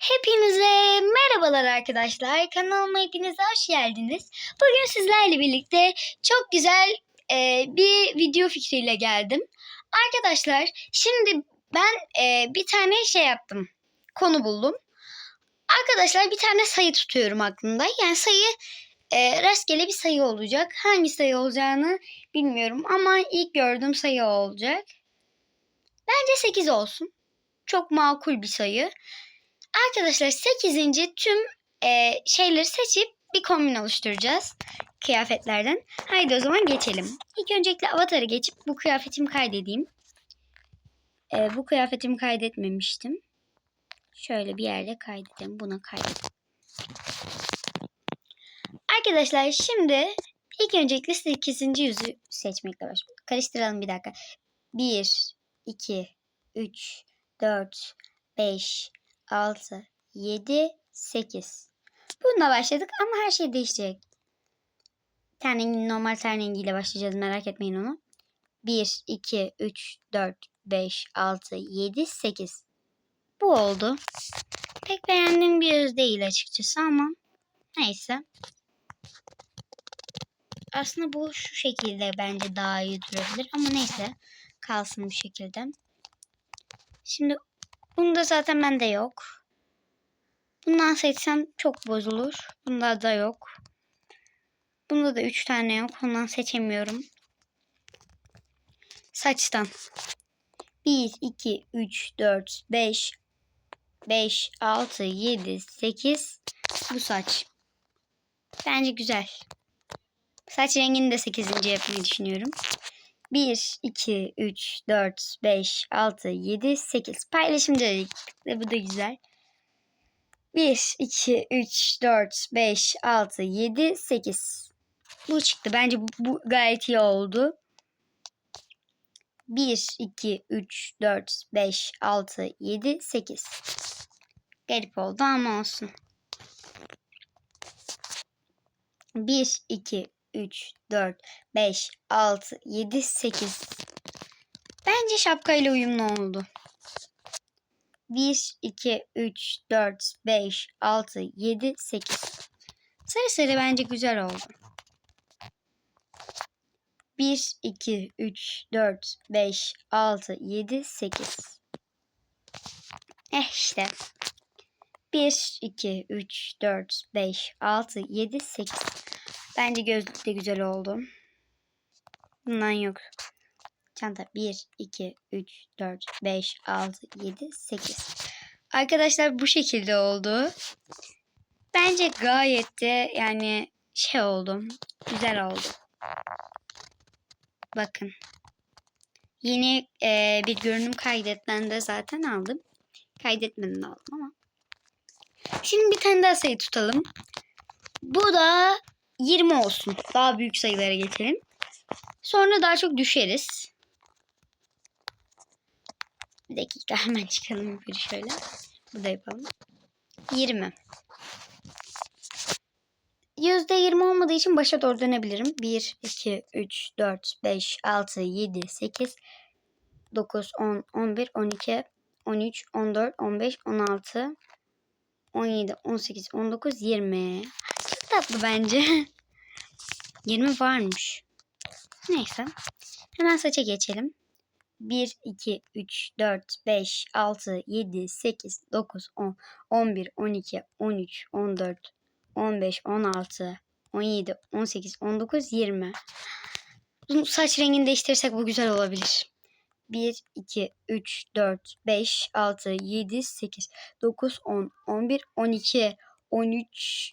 Hepinize merhabalar arkadaşlar. Kanalıma hepiniz hoş geldiniz. Bugün sizlerle birlikte çok güzel e, bir video fikriyle geldim. Arkadaşlar şimdi ben e, bir tane şey yaptım. Konu buldum. Arkadaşlar bir tane sayı tutuyorum aklımda. Yani sayı e, rastgele bir sayı olacak. Hangi sayı olacağını bilmiyorum ama ilk gördüğüm sayı olacak. Bence 8 olsun. Çok makul bir sayı. Arkadaşlar 8. tüm e, şeyleri seçip bir kombin oluşturacağız kıyafetlerden. Haydi o zaman geçelim. İlk öncelikle avatarı geçip bu kıyafetimi kaydedeyim. E, bu kıyafetimi kaydetmemiştim. Şöyle bir yerde kaydedelim. Buna kaydedelim. Arkadaşlar şimdi ilk öncelikle 8. yüzü seçmekle başlayalım. Karıştıralım bir dakika. 1, 2, 3, 4, 5, 6, 7, 8. Bununla başladık ama her şey değişecek. Ten normal ten rengiyle başlayacağız merak etmeyin onu. 1, 2, 3, 4, 5, 6, 7, 8. Bu oldu. Pek beğendiğim bir yüz değil açıkçası ama neyse. Aslında bu şu şekilde bence daha iyi durabilir ama neyse kalsın bu şekilde. Şimdi Bunda zaten bende yok. Bundan seçsem çok bozulur. Bunda da yok. Bunda da 3 tane yok. Ondan seçemiyorum. Saçtan. 1, 2, 3, 4, 5, 5, 6, 7, 8. Bu saç. Bence güzel. Saç rengini de 8. yapmayı düşünüyorum. 1, 2, 3, 4, 5, 6, 7, 8. Paylaşımcı dedik. Bu da güzel. 1, 2, 3, 4, 5, 6, 7, 8. Bu çıktı. Bence bu, bu gayet iyi oldu. 1, 2, 3, 4, 5, 6, 7, 8. Garip oldu ama olsun. 1, 2, 3, 4, 5, 6, 7, 8. Bence şapkayla uyumlu oldu. 1, 2, 3, 4, 5, 6, 7, 8. Sarı sarı bence güzel oldu. 1, 2, 3, 4, 5, 6, 7, 8. Eh işte. 1, 2, 3, 4, 5, 6, 7, 8. Bence gözlük de güzel oldu. Bundan yok. Çanta 1, 2, 3, 4, 5, 6, 7, 8. Arkadaşlar bu şekilde oldu. Bence gayet de yani şey oldu. Güzel oldu. Bakın. Yeni e, bir görünüm kaydetmen de zaten aldım. Kaydetmeden aldım ama. Şimdi bir tane daha sayı tutalım. Bu da 20 olsun. Daha büyük sayılara geçelim. Sonra daha çok düşeriz. Bir dakika hemen çıkalım yukarı şöyle. Bu da yapalım. 20. %20 olmadığı için başa doğru dönebilirim. 1, 2, 3, 4, 5, 6, 7, 8, 9, 10, 11, 12, 13, 14, 15, 16, 17, 18, 19, 20. Tatlı bence. 20 varmış. Neyse. Hemen saça geçelim. 1, 2, 3, 4, 5, 6, 7, 8, 9, 10, 11, 12, 13, 14, 15, 16, 17, 18, 19, 20. Bu saç rengini değiştirirsek bu güzel olabilir. 1, 2, 3, 4, 5, 6, 7, 8, 9, 10, 11, 12, 13,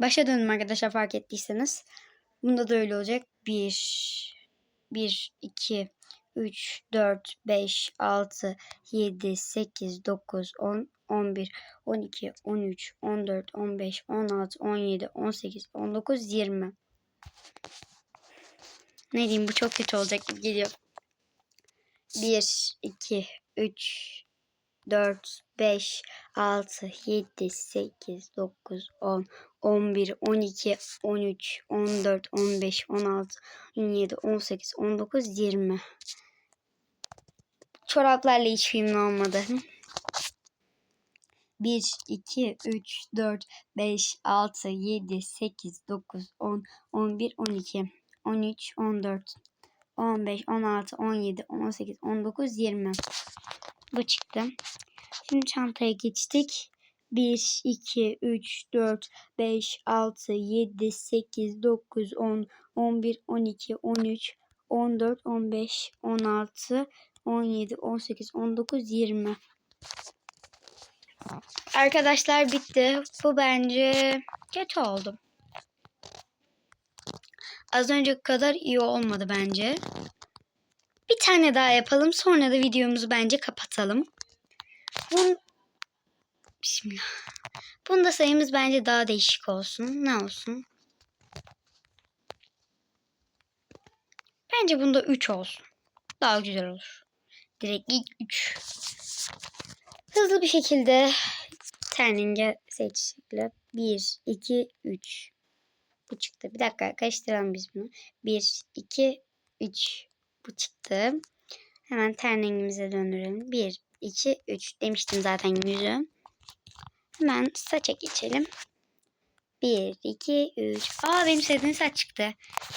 Başa dönün arkadaşlar fark ettiyseniz. Bunda da öyle olacak. 1, 1, 2, 3, 4, 5, 6, 7, 8, 9, 10, 11, 12, 13, 14, 15, 16, 17, 18, 19, 20. Ne diyeyim bu çok kötü olacak gibi geliyor. 1, 2, 3, 4, 5, 6, 7, 8, 9, 10, 11, 12, 13, 14, 15, 16, 17, 18, 19, 20. Çoraplarla hiç uyumlu olmadı. 1, 2, 3, 4, 5, 6, 7, 8, 9, 10, 11, 12, 13, 14, 15, 16, 17, 18, 19, 20. Bu çıktı. Şimdi çantaya geçtik. 1, 2, 3, 4, 5, 6, 7, 8, 9, 10, 11, 12, 13, 14, 15, 16, 17, 18, 19, 20. Arkadaşlar bitti. Bu bence kötü oldu. Az önceki kadar iyi olmadı bence. Bir tane daha yapalım. Sonra da videomuzu bence kapatalım. Bun... Bismillah. Bunda sayımız bence daha değişik olsun. Ne olsun? Bence bunda 3 olsun. Daha güzel olur. Direkt ilk 3. Hızlı bir şekilde turning'e seçelim. 1, 2, 3. Bu çıktı. Bir dakika karıştıralım biz bunu. 1, 2, 3. Bu çıktı. Hemen turning'imize döndürelim. 1, 2, 3 demiştim zaten yüzü. Hemen saça geçelim. 1, 2, 3. Aa benim sevdiğim saç çıktı.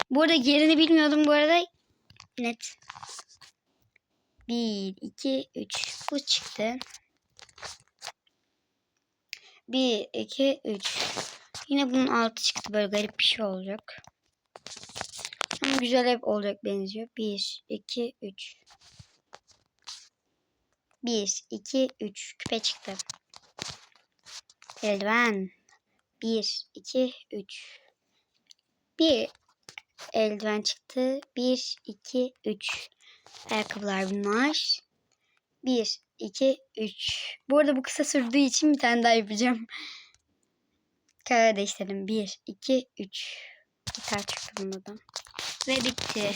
Bu arada yerini bilmiyordum bu arada. Net. 1, 2, 3. Bu çıktı. 1, 2, 3. Yine bunun altı çıktı. Böyle garip bir şey olacak. Ama güzel ev olacak benziyor. 1, 2, 3. 1, 2, 3. Küpe çıktı. Eldiven. 1, 2, 3. Bir eldiven çıktı. 1, 2, 3. Ayakkabılar bunlar. 1, 2, 3. Bu arada bu kısa sürdüğü için bir tane daha yapacağım. Karar değiştirelim. 1, 2, 3. Gitar çıktı bunda da. Ve bitti.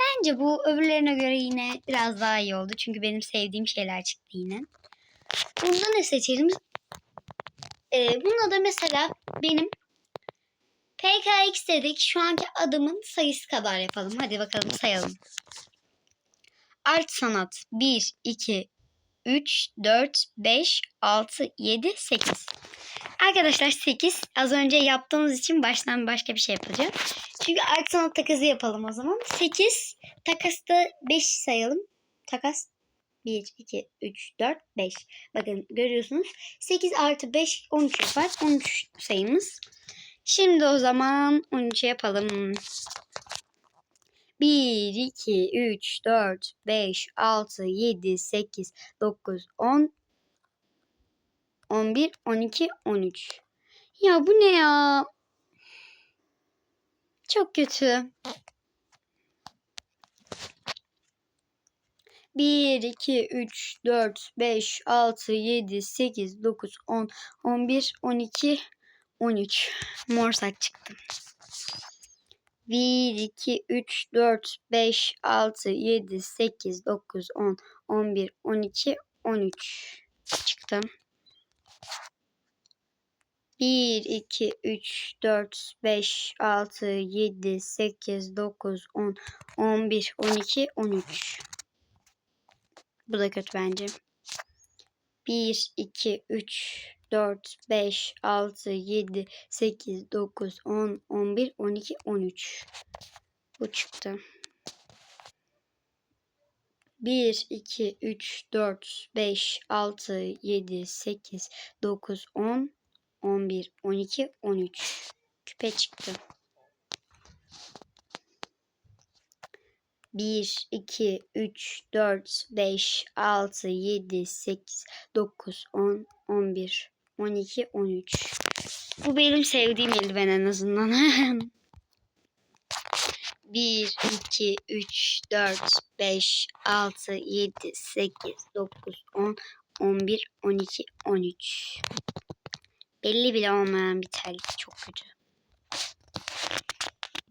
Bence bu öbürlerine göre yine biraz daha iyi oldu. Çünkü benim sevdiğim şeyler çıktı yine. Bunda ne seçelim? Ee, bunda da mesela benim PKX dedik. Şu anki adımın sayısı kadar yapalım. Hadi bakalım sayalım. Art sanat 1, 2, 3, 4, 5, 6, 7, 8. Arkadaşlar 8 az önce yaptığımız için baştan başka bir şey yapacağım. Çünkü art sanat takası yapalım o zaman. 8 takasta 5 sayalım. Takas 1, 2, 3, 4, 5. Bakın görüyorsunuz. 8 artı 5 13 yapar. 13 sayımız. Şimdi o zaman 13 yapalım. 1, 2, 3, 4, 5, 6, 7, 8, 9, 10, 11, 12, 13. Ya bu ne ya? Çok kötü. 1, 2, 3, 4, 5, 6, 7, 8, 9, 10, 11, 12, 13. Mor saç çıktı. 1, 2, 3, 4, 5, 6, 7, 8, 9, 10, 11, 12, 13 çıktı. 1, 2, 3, 4, 5, 6, 7, 8, 9, 10, 11, 12, 13. Bu da kötü bence. 1, 2, 3, 4, 5, 6, 7, 8, 9, 10, 11, 12, 13. Bu çıktı. 1, 2, 3, 4, 5, 6, 7, 8, 9, 10, 11, 12, 13. Küpe çıktı. 1, 2, 3, 4, 5, 6, 7, 8, 9, 10, 11, 12, 13. Bu benim sevdiğim eldiven en azından. 1, 2, 3, 4, 5, 6, 7, 8, 9, 10, 11, 12, 13. Belli bile olmayan bir terlik. Çok kötü.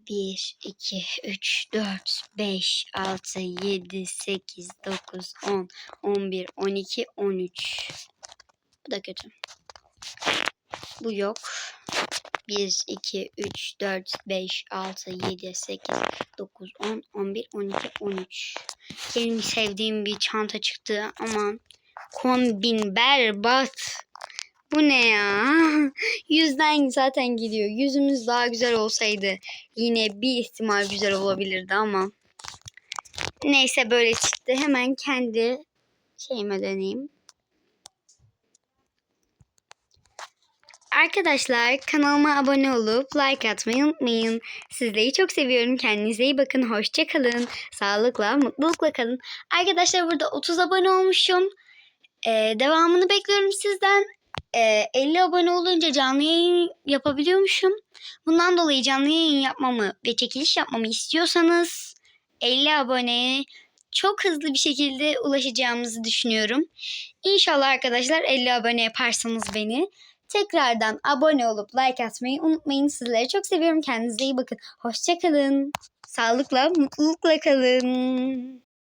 1, 2, 3, 4, 5, 6, 7, 8, 9, 10, 11, 12, 13. Bu da kötü. Bu yok. 1, 2, 3, 4, 5, 6, 7, 8, 9, 10, 11, 12, 13. Benim sevdiğim bir çanta çıktı ama kombin berbat. Bu ne ya? Yüzden zaten gidiyor. Yüzümüz daha güzel olsaydı yine bir ihtimal güzel olabilirdi ama. Neyse böyle çıktı. Hemen kendi şeyime döneyim. Arkadaşlar kanalıma abone olup like atmayı unutmayın. Sizleri çok seviyorum. Kendinize iyi bakın. Hoşça kalın. Sağlıkla, mutlulukla kalın. Arkadaşlar burada 30 abone olmuşum. Ee, devamını bekliyorum sizden. Ee, 50 abone olunca canlı yayın yapabiliyormuşum. Bundan dolayı canlı yayın yapmamı ve çekiliş yapmamı istiyorsanız 50 aboneye çok hızlı bir şekilde ulaşacağımızı düşünüyorum. İnşallah arkadaşlar 50 abone yaparsanız beni tekrardan abone olup like atmayı unutmayın. Sizleri çok seviyorum. Kendinize iyi bakın. Hoşçakalın. Sağlıkla, mutlulukla kalın.